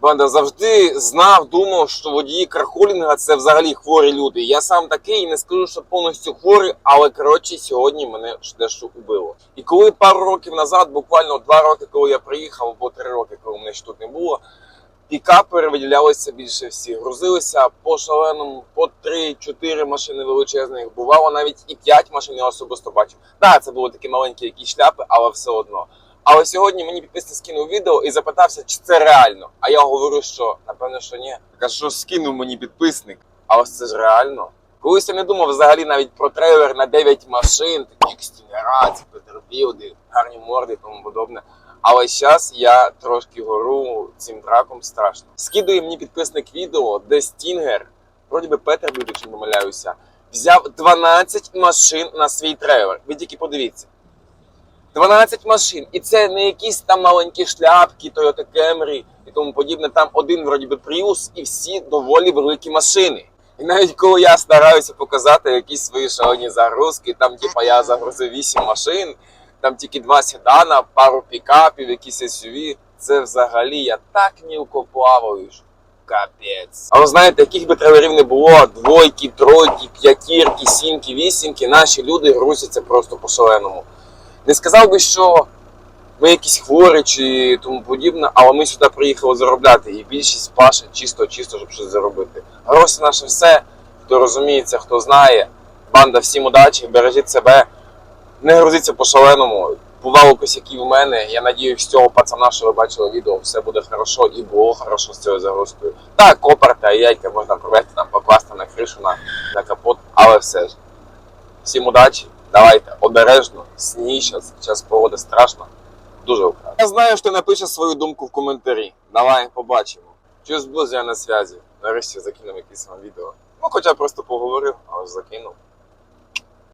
Банда завжди знав, думав, що водії кархолінга це взагалі хворі люди. Я сам такий, не скажу, що повністю хворий, але коротше сьогодні мене дещо убило. І коли пару років назад, буквально два роки, коли я приїхав, або три роки, коли мене ще тут не було, пікапи виділялися більше всіх. Грузилися по шаленому, по 3-4 машини величезних. Бувало навіть і 5 машин я особисто бачив. Так, це були такі маленькі якісь шляпи, але все одно. Але сьогодні мені підписник скинув відео і запитався, чи це реально. А я говорю, що напевно, що ні. Так а що скинув мені підписник? А ось це ж реально. Колись я не думав взагалі навіть про трейлер на 9 машин, такі як стінера, Петербілди, гарні морди і тому подобне. Але зараз я трошки гору цим траком страшно. Скидує мені підписник відео, де Стінгер, вроді би Петербілд, якщо не помиляюся, взяв 12 машин на свій трейлер. Ви тільки подивіться. 12 машин. І це не якісь там маленькі шляпки, Toyota Camry і тому подібне. Там один вроді би Prius і всі доволі великі машини. І навіть коли я стараюся показати якісь свої шалені загрузки, там типа я загрузив 8 машин, там тільки два седана, пару пікапів, якісь SUV. Це взагалі я так мілко плаваю. Капець. Але знаєте, яких би трейлерів не було, двойки, тройки, п'ятірки, сімки, вісімки, наші люди грузяться просто по шаленому. Не сказав би, що ми якісь хворі чи тому подібне, але ми сюди приїхали заробляти. І більшість паше чисто, чисто, щоб щось заробити. Гроші наше все. Хто розуміється, хто знає. Банда, всім удачі, бережіть себе, не грузіться по шаленому. Бувало косяки в мене. Я надіюсь, з цього пацана, що ви бачили відео, все буде хорошо і було хорошо з цією загрузкою. Так, копер та яйка можна провести там, покласти на кришу, на, на капот, але все ж. Всім удачі, давайте обережно, сніг зараз, час погоди страшно, Дуже украдно. Я знаю, що напишеш свою думку в коментарі. Давай побачимо. Чусь близь я на зв'язі. Нарешті закинув якесь вам відео. Ну, хоча просто поговорив, але закинув.